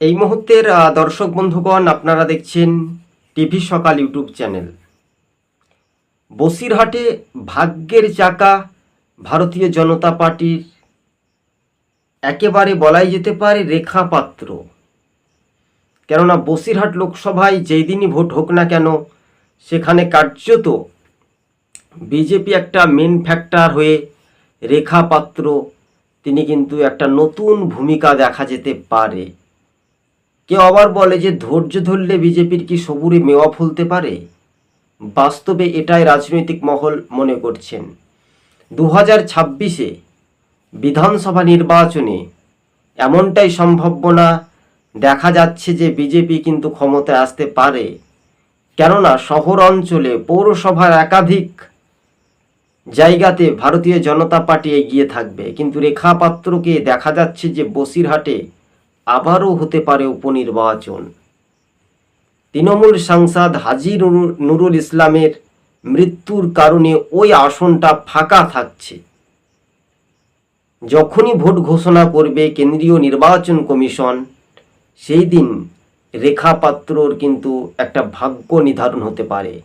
এই মুহূর্তের দর্শক বন্ধুগণ, আপনারা দেখছেন টিভি সকাল ইউটিউব চ্যানেল। বসিরহাটে ভাগ্যের চাকা ভারতীয় জনতা পার্টির একেবারে বলাই যেতে পারে রেখা পাত্র কেননা বসিরহাট লোকসভায় যেই দিনই ভোট হোক না কেন, সেখানে কার্যত বিজেপি একটা মেন ফ্যাক্টর হয়ে রেখা পাত্র তিনি কিন্তু একটা নতুন ভূমিকা দেখা যেতে পারে। কেউ আবার বলে যে ধৈর্য ধরলে বিজেপির কি সবুরে মেওয়া ফুলতে পারে? বাস্তবে এটাই রাজনৈতিক মহল মনে করছেন। দু হাজার ছাব্বিশে বিধানসভা নির্বাচনে এমনটাই সম্ভাবনা দেখা যাচ্ছে যে বিজেপি কিন্তু ক্ষমতায় আসতে পারে। কেননা শহর অঞ্চলে পৌরসভার একাধিক জায়গাতে ভারতীয় জনতা পার্টি এগিয়ে থাকবে। কিন্তু রেখা পাত্রকে দেখা যাচ্ছে যে বসিরহাটে আবারও হতে পারে উপনির্বাচন। তৃণমূল সাংসদ হাজি নুরুল- নুরুল ইসলামের মৃত্যুর কারণে ওই আসনটা ফাঁকা থাকছে। যখনই ভোট ঘোষণা করবে কেন্দ্রীয় নির্বাচন কমিশন, সেই দিন রেখা পাত্রর কিন্তু একটা ভাগ্য নির্ধারণ হতে পারে।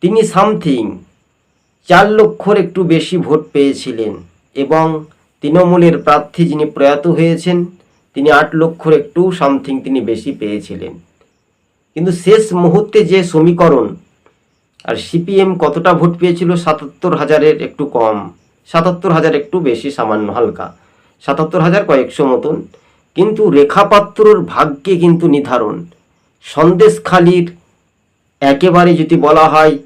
তিনি সামথিং চার লক্ষর একটু বেশি ভোট পেয়েছিলেন এবং তৃণমূলের প্রার্থী যিনি প্রয়াত হয়েছেন তিনি আট লক্ষর একটু সামথিং তিনি বেশি পেয়েছিলেন। কিন্তু শেষ মুহূর্তে যে সমীকরণ, আর সিপিএম কতটা ভোট পেয়েছিল? সাতাত্তর হাজারের একটু কম। সাতাত্তর হাজার একটু বেশি, সামান্য হালকা। সাতাত্তর হাজার কয়েকশো মতন। কিন্তু রেখাপাত্রর ভাগ্যে কিন্তু নির্ধারণ সন্দেশখালির একেবারে যদি বলা হয়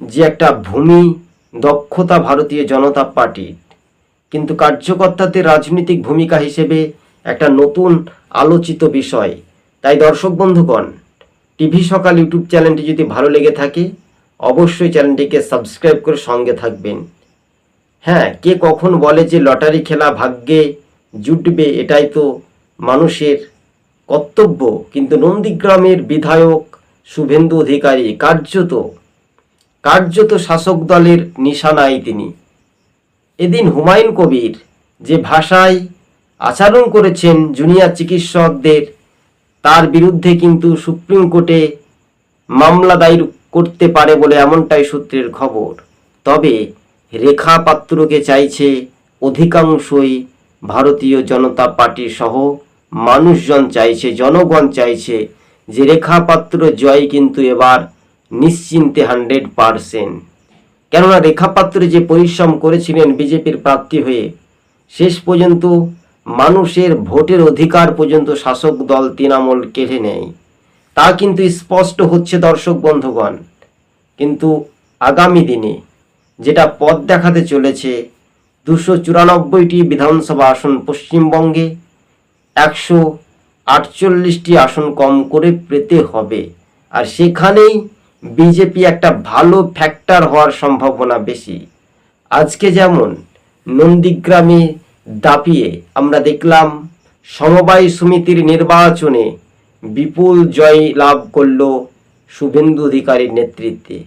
যে একটা ভূমি দক্ষতা ভারতীয় জনতা পার্টির। কিন্তু কার্যকর্তাদের রাজনৈতিক ভূমিকা হিসেবে একটা নতুন আলোচিত বিষয়। তাই দর্শক বন্ধুগণ, টিভি সকাল ইউটিউব চ্যানেলটি যদি ভালো লেগে থাকে, অবশ্যই চ্যানেলটিকে সাবস্ক্রাইব করে সঙ্গে থাকবেন। হ্যাঁ কে কখন বলে যে লটারি খেলা ভাগ্যে জুটবে, এটাই তো মানুষের কর্তব্য। কিন্তু নন্দীগ্রামের বিধায়ক শুভেন্দু অধিকারী কার্যত কার্যত শাসক দলের নিশানায় তিনি। এদিন হুমায়ুন কবির যে ভাষায় আচরণ করেছেন জুনিয়র চিকিৎসকদের, তার বিরুদ্ধে কিন্তু সুপ্রিম কোর্টে মামলা দায়ের করতে পারে বলে এমনটাই সূত্রের খবর। তবে রেখা পাত্রকে চাইছে অধিকাংশই ভারতীয় জনতা পার্টি সহ মানুষজন চাইছে, জনগণ চাইছে যে রেখা পাত্র জয় কিন্তু এবার নিশ্চিন্তে হান্ড্রেড পারসেন্ট। কেননা রেখাপাত্র যে পরিশ্রম করেছিলেন বিজেপির প্রার্থী হয়ে, শেষ পর্যন্ত মানুষের ভোটের অধিকার পর্যন্ত শাসক দল তৃণমূল কেড়ে নেয়। তা কিন্তু স্পষ্ট হচ্ছে দর্শক বন্ধুগণ। কিন্তু আগামী দিনে যেটা পথ দেখাতে চলেছে, দুশো চুরানব্বইটি বিধানসভা আসন পশ্চিমবঙ্গে একশো আটচল্লিশটি আসন কম করে পেতে হবে। আর সেখানেই বিজেপি একটা ভালো ফ্যাক্টর হওয়ার সম্ভাবনা বেশি। আজকে যেমন নন্দীগ্রামে দাপিয়ে আমরা দেখলাম সমবায় সমিতির নির্বাচনে বিপুল জয় লাভ করল শুভেন্দু অধিকারীর নেতৃত্বে।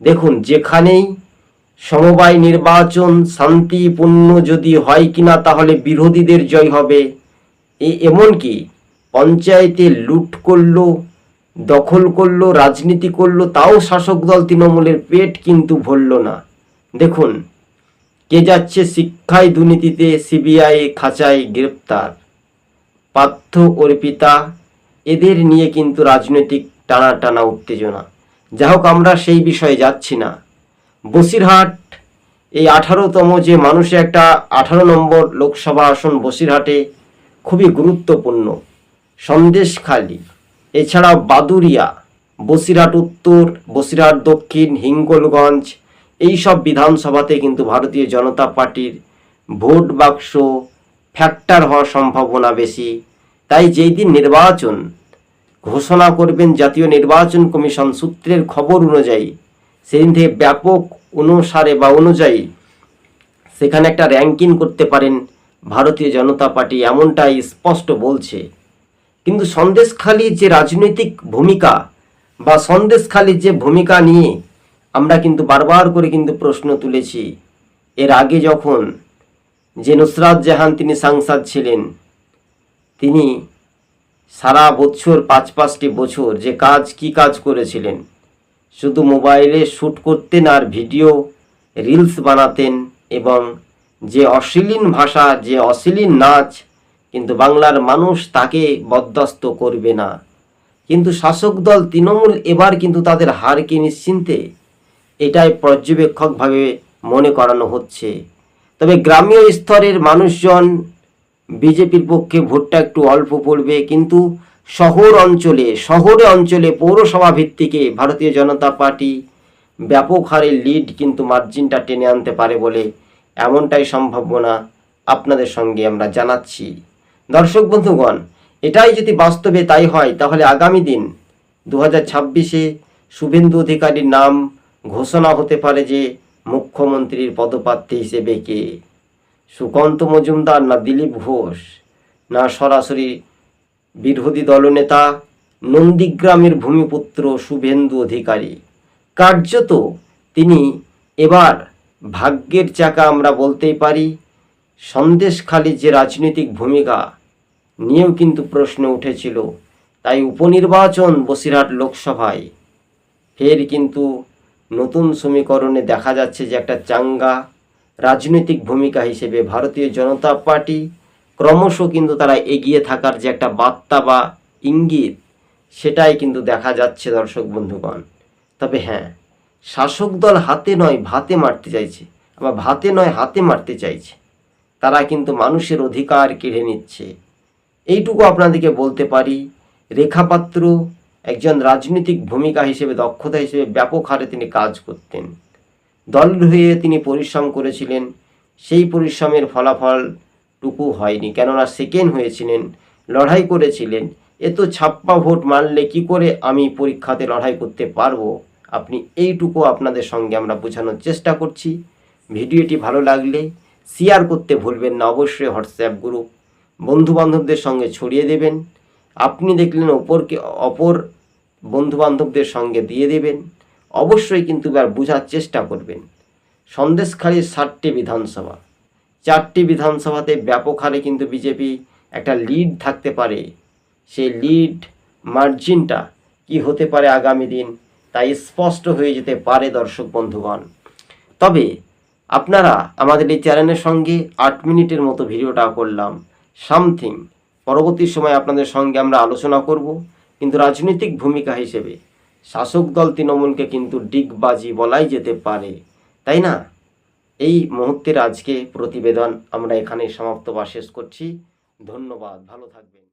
দেখুন, যেখানেই সমবায় নির্বাচন শান্তিপূর্ণ যদি হয় কিনা তাহলে বিরোধীদের জয় হবে। এ এমনকি পঞ্চায়েতে লুট করল, দখল করল, রাজনীতি করল, তাও শাসক দল তৃণমূলের পেট কিন্তু ভরল না। দেখুন কে যাচ্ছে শিক্ষায় দুর্নীতিতে সিবিআই খাঁচায় গ্রেপ্তার? পার্থ অর্পিতা এদের নিয়ে কিন্তু রাজনৈতিক টানা টানা উত্তেজনা। যা হোক, আমরা সেই বিষয়ে যাচ্ছি না। বসিরহাট, এই আঠারোতম যে মানুষে একটা আঠারো নম্বর লোকসভা আসন বসিরহাটে খুবই গুরুত্বপূর্ণ। সন্দেশখালী এছাড়া বাদুরিয়া বসিরহাট উত্তর, বসিরহাট দক্ষিণ, হিঙ্গলগঞ্জ এই সব বিধানসভাতে কিন্তু ভারতীয় জনতা পার্টির ভোট বাক্স ফ্যাক্টর হওয়ার সম্ভাবনা বেশি। তাই যেই দিন নির্বাচন ঘোষণা করবেন জাতীয় নির্বাচন কমিশন সূত্রের খবর অনুযায়ী, সেদিন থেকে ব্যাপক অনুসারে বা অনুযায়ী সেখানে একটা র্যাঙ্কিং করতে পারেন ভারতীয় জনতা পার্টি এমনটাই স্পষ্ট বলছে। কিন্তু সন্দেশখালী যে রাজনৈতিক ভূমিকা বা সন্দেশখালীর যে ভূমিকা নিয়ে আমরা কিন্তু বারবার করে কিন্তু প্রশ্ন তুলেছি। এর আগে যখন যে নুসরাত জাহান তিনি সাংসদ ছিলেন, তিনি সারা বছর, পাঁচ পাঁচটি বছর যে কাজ, কি কাজ করেছিলেন? শুধু মোবাইলে শ্যুট করতেন আর ভিডিও রিলস বানাতেন এবং যে অশ্লীল ভাষা, যে অশ্লীল নাচ, কিন্তু বাংলার মানুষ তাকে বরদাস্ত করবে না। কিন্তু শাসক দল তৃণমূল এবার কিন্তু তাদের হারকে নিশ্চিন্তে এটাই পর্যবেক্ষকভাবে মনে করানো হচ্ছে। তবে গ্রামীয় স্তরের মানুষজন বিজেপির পক্ষে ভোটটা একটু অল্প পড়বে, কিন্তু শহর অঞ্চলে, শহরে অঞ্চলে পৌরসভা ভিত্তিকে ভারতীয় জনতা পার্টি ব্যাপক হারে লিড কিন্তু মার্জিনটা টেনে আনতে পারে বলে এমনটাই সম্ভাবনা আপনাদের সঙ্গে আমরা জানাচ্ছি। দর্শক বন্ধুগণ, এটাই যদি বাস্তবে তাই হয়, তাহলে আগামী দিন দু হাজার ছাব্বিশে শুভেন্দু অধিকারীর নাম ঘোষণা হতে পারে যে মুখ্যমন্ত্রীর পদপ্রার্থী হিসেবে কে? সুকান্ত মজুমদার না দিলীপ ঘোষ? না সরাসরি বিরোধী দলনেতা? নন্দীগ্রামের ভূমিপুত্র শুভেন্দু অধিকারী। কার্যত তিনি এবার ভাগ্যের চাকা আমরা বলতেই পারি সন্দেশখালির যে রাজনৈতিক ভূমিকা নিয়েও কিন্তু প্রশ্ন উঠেছিল। তাই উপনির্বাচন বসিরহাট লোকসভায় ফের কিন্তু নতুন সমীকরণে দেখা যাচ্ছে যে একটা চাঙ্গা রাজনৈতিক ভূমিকা হিসেবে ভারতীয় জনতা পার্টি ক্রমশ কিন্তু তারা এগিয়ে থাকার যে একটা বার্তা বা ইঙ্গিত, সেটাই কিন্তু দেখা যাচ্ছে দর্শক বন্ধুগণ। তবে হ্যাঁ শাসক দল হাতে নয়, ভাতে মারতে চাইছে। আবার ভাতে নয়, হাতে মারতে চাইছে। তারা কিন্তু মানুষের অধিকার কেড়ে নিচ্ছে। এইটুকু আপনাদেরকে বলতে পারি। রেখাপাত্র একজন রাজনৈতিক ভূমিকা হিসেবে, দক্ষতা হিসেবে ব্যাপক হারে তিনি কাজ করতেন। দল হয়ে তিনি পরিশ্রম করেছিলেন। সেই পরিশ্রমের ফলাফল টুকু হয়নি। কেননা সেকেন্ড হয়েছিলেন, লড়াই করেছিলেন। এ তো ছাপ্পা ভোট মানলে কি করে আমি পরীক্ষাতে লড়াই করতে পারব? আপনি এইটুকু আপনাদের সঙ্গে আমরা বোঝানোর চেষ্টা করছি। ভিডিওটি ভালো লাগলে শেয়ার করতে ভুলবেন না। অবশ্যই হোয়াটসঅ্যাপ গ্রুপ বন্ধু বান্ধবদের সঙ্গে ছড়িয়ে দেবেন। আপনি দেখলেন অপরকে, অপর বন্ধু বান্ধবদের সঙ্গে দিয়ে দেবেন। অবশ্যই কিন্তু এবার বোঝার চেষ্টা করবেন। সন্দেশখালীর ষাটটি বিধানসভা। চারটি বিধানসভাতে ব্যাপক হারে কিন্তু বিজেপি একটা লিড থাকতে পারে। সেই লিড মার্জিনটা কি হতে পারে আগামী দিন তাই স্পষ্ট হয়ে যেতে পারে দর্শক বন্ধুগণ। তবে আপনারা আমাদের এই চ্যানেলের সঙ্গে আট মিনিটের মতো ভিডিওটা করলাম। সামথিং। পরবর্তী সময় আপনাদের সঙ্গে আমরা আলোচনা করব। কিন্তু রাজনৈতিক ভূমিকা হিসেবে শাসক দল তৃণমূলকে কিন্তু ডিগবাজি বলাই যেতে পারে, তাই না? এই মুহূর্তের আজকে প্রতিবেদন আমরা এখানে সমাপ্ত বা শেষ করছি। ধন্যবাদ, ভালো থাকবেন।